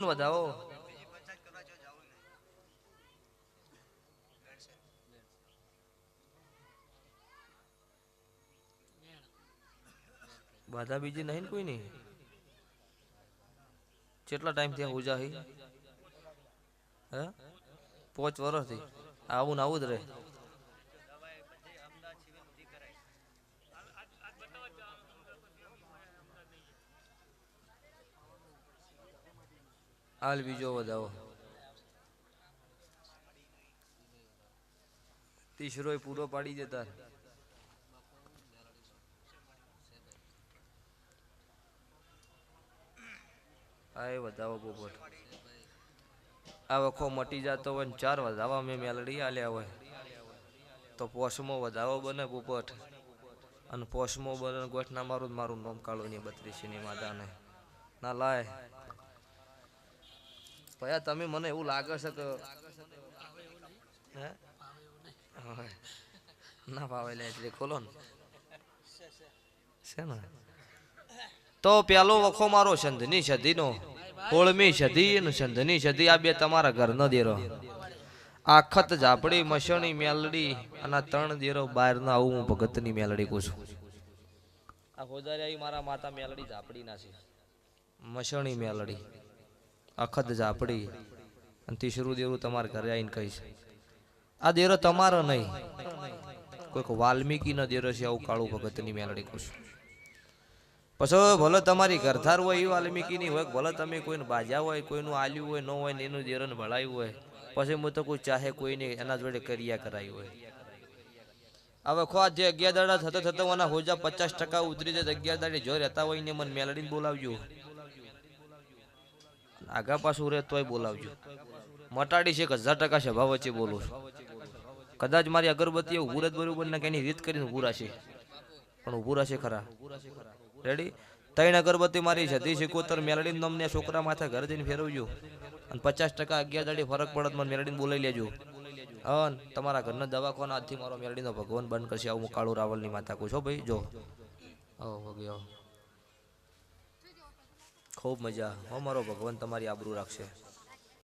વધાવો. બાધા બીજી નહીં ને કોઈ નહીં કેટલા ટાઈમ થયા ઉજા હી? હે પાંચ વર્ષથી આવું ને આવું જ રહે. હાલ બીજો વધાવો. તીસરો પૂરો પાડી દેતા આ એ વધાવો પોપટ. આ વખો મટી જતો હોય ને ચાર વધાવા મેં મેલડી આલ્યા હોય. તો પોસમો વધાવો બને પોપટ. અને પોસમો બને ગોઠના મારું મારું નોમ કાળો ની બત્રીસી માતાને. ના લાય. ભયા તમે મને એવું લાગે છે કે. ના ભાવે લે એટલે ખોલો ને. છે ને તો પેલો વખો મારો સંધની સદીનો હોળમી સધી ને સંધની સદી આ બે તમારા ઘર ન દેરો. આખત ઝાપડી મસણી મેલડી અને ત્રણ દેરો બહાર ના આવું હું ભગતની મેલડી કહું છું. આ હોજારી મારા માતા મેલડી ઝાપડી ના છે. મસણી મેલડી. અખત ઝાપડી અને તીસરું દેરું તમારે ઘરે આવીને કહીશ. આ દેરો તમારો નહીં. કોઈક વાલ્મીકી નો દેરો છે, આવું કાળું ભગતની મેલડી છું. પછી ભલે તમારી ઘરધાર હોય એ વાલ્મીકીની હોય, ભલે તમે કોઈને બાજા હોય, કોઈનું આલ્યું હોય, ન હોય, ને એનું દેરન ભળાયું હોય, પછી હું તો કોઈ ચાહે કોઈને એના જોડે કર્યા કરાયું હોય. હવે ખો જે અગિયાર દાડા થતો થતો એના હોજા પચાસ ટકા ઉતરી જાય અગિયાર દાડે જો રહેતા હોય ને મને મેલડીને બોલાવજો. આગા પાછું રહે તોય બોલાવજો. મટાડી છે કે હજાર ટકા સભા વચ્ચે બોલું છું. કદાચ મારી અગરબત્તી ઉભું જ બરોબર ને કે એની રીત કરીને ઉભું રહેશે પણ ઉભું રહેશે ખરા. રેડી ત્રણ અગરબત્તી મારી છતી સિકોતર મેલડી નમને છોકરા માથે ઘર જઈને ફેરવજો. અને પચાસ ટકા અગિયાર દાડી ફરક પડત, મને મેલડીને બોલાવી લેજો. હન, તમારા ઘરના દવાખાના આજથી મારો મેલડીનો ભગવાન બંધ કરશે, આવું કાળુ રાવલની માતા કહું છો ભાઈ, જો. આવો આવો ખૂબ મજા. હો મારો ભગવાન તમારી આબરૂ રાખશે.